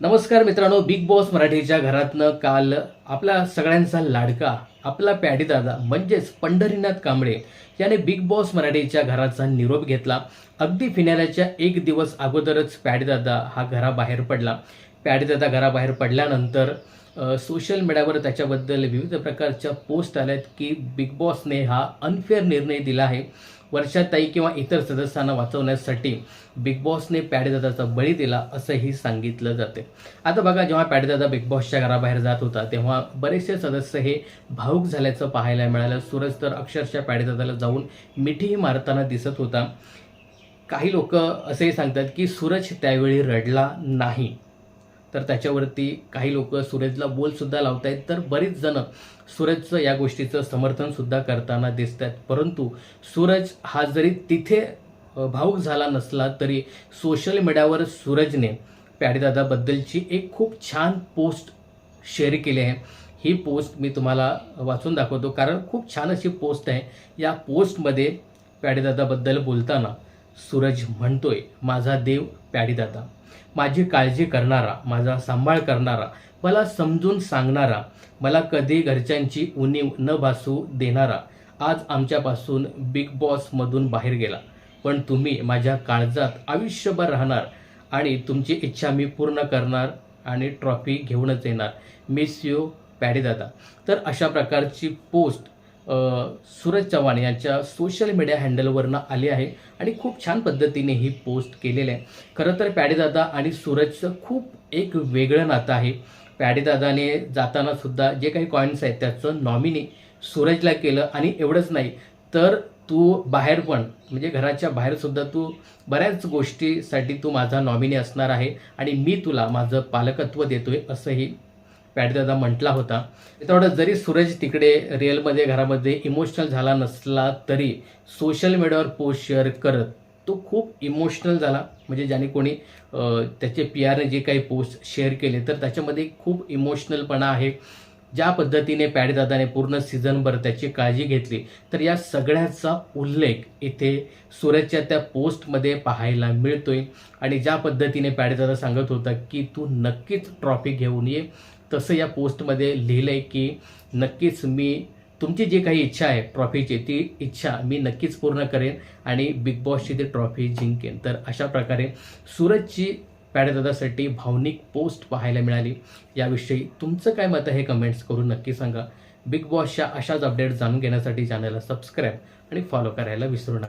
नमस्कार मित्रांनो big boss मराठीच्या घरातनं काल आपला सगळ्यांचा लाडका आपला पॅडीदादा म्हणजेच पंढरीनाथ कांबळे याने बिग बॉस मराठीच्या घराचा निरोप घेतला. अगदी फिनाऱ्याच्या एक दिवस अगोदरच पॅडीदादा हा घराबाहेर पडला. पॅडीदादा घराबाहेर पडल्यानंतर सोशल मीडियावर त्याच्याबद्दल विविध प्रकारच्या पोस्ट आल्यात की बिग बॉसने हा अनफेअर निर्णय दिला आहे. वर्षाताई किंवा इतर सदस्यांना वाचवण्यासाठी बिग बॉसने पॅडेदादाचा बळी दिला असंही सांगितलं जाते. आता बघा जेव्हा पॅडेदादा बिग बॉसच्या घराबाहेर जात होता तेव्हा बरेचसे सदस्य हे भाऊक झाल्याचं पाहायला मिळालं. सूरज तर अक्षरशः पॅडेदादाला जाऊन मिठीही मारताना दिसत होता. काही लोक असेही सांगतात की सूरज त्यावेळी रडला नाही. तर त्याच्यावरती काही लोक सूरजला बोलसुद्धा लावत आहेत तर बरीच जण सूरजचं या गोष्टीचं समर्थनसुद्धा करताना दिसत आहेत परंतु सूरज हा जरी तिथे भाऊक भावूक झाला नसला तरी सोशल मीडियावर सूरजने प्याडीदादाबद्दलची एक खूप छान पोस्ट शेअर केली आहे. ही पोस्ट मी तुम्हाला वाचून दाखवतो. कारण खूप छान अशी पोस्ट आहे. या पोस्टमध्ये प्याडीदादाबद्दल बोलताना सूरज म्हणतोय माझा देव प्याडीदादा माझी काळजी करणारा माझा सांभाळ करणारा मला समजून सांगणारा मला कधी घरच्यांची उणीव न भासू देणारा आज आमच्यापासून बिग बॉसमधून बाहेर गेला. पण तुम्ही माझ्या काळजात आयुष्यभर राहणार आणि तुमची इच्छा मी पूर्ण करणार आणि ट्रॉफी घेऊनच येणार. मिस यू पॅडीदादा तर अशा प्रकारची पोस्ट सूरज चव्हाण यांच्या सोशल मीडिया हँडलवरनं आली आहे आणि खूप छान पद्धतीने ही पोस्ट केलेली आहे. खरं तर पॅडेदादा आणि सूरजचं खूप एक वेगळं नातं आहे. पॅडेदादाने जाताना सुद्धा जे काही कॉईन्स आहेत त्याचं नॉमिनी सूरजला केलं आणि एवढंच नाही तर तू बाहेर पण म्हणजे घराच्या बाहेरसुद्धा तू बऱ्याच गोष्टीसाठी तू माझा नॉमिनी असणार आहे आणि मी तुला माझं पालकत्व देतोय असंही पॅडदादा म्हटला होता तेवढं जरी सूरज तिकडे रिअलमध्ये घरामध्ये इमोशनल झाला नसला तरी सोशल मीडियावर पोस्ट शेअर करत तो खूप इमोशनल झाला. म्हणजे ज्याने कोणी त्याचे पी आरने जे काही पोस्ट शेअर केले तर त्याच्यामध्ये खूप इमोशनलपणा आहे. ज्या पद्धतीने पॅडीदादाने पूर्ण सीझनभर त्याची काळजी घेतली तर या सगळ्याचा उल्लेख इथे सूरजच्या त्या पोस्टमध्ये पाहायला मिळतोय. आणि ज्या पद्धतीने पॅडीदादा सांगत होता की तू नक्कीच ट्रॉफी घेऊन ये तसं या पोस्टमध्ये लिहिलं आहे की नक्कीच मी तुमची जी काही इच्छा आहे ट्रॉफीची ती इच्छा मी नक्कीच पूर्ण करेन आणि बिग बॉसची ती ट्रॉफी जिंकेन. तर अशा प्रकारे सूरजची पॅडदादासाठी भावनिक पोस्ट पाहायला मिळाली. याविषयी तुमचं काय मत आहे हे कमेंट्स करून नक्की सांगा. बिग बॉसच्या अशाच अपडेट जाणून घेण्यासाठी चॅनलला सबस्क्राईब आणि फॉलो करायला विसरू नका.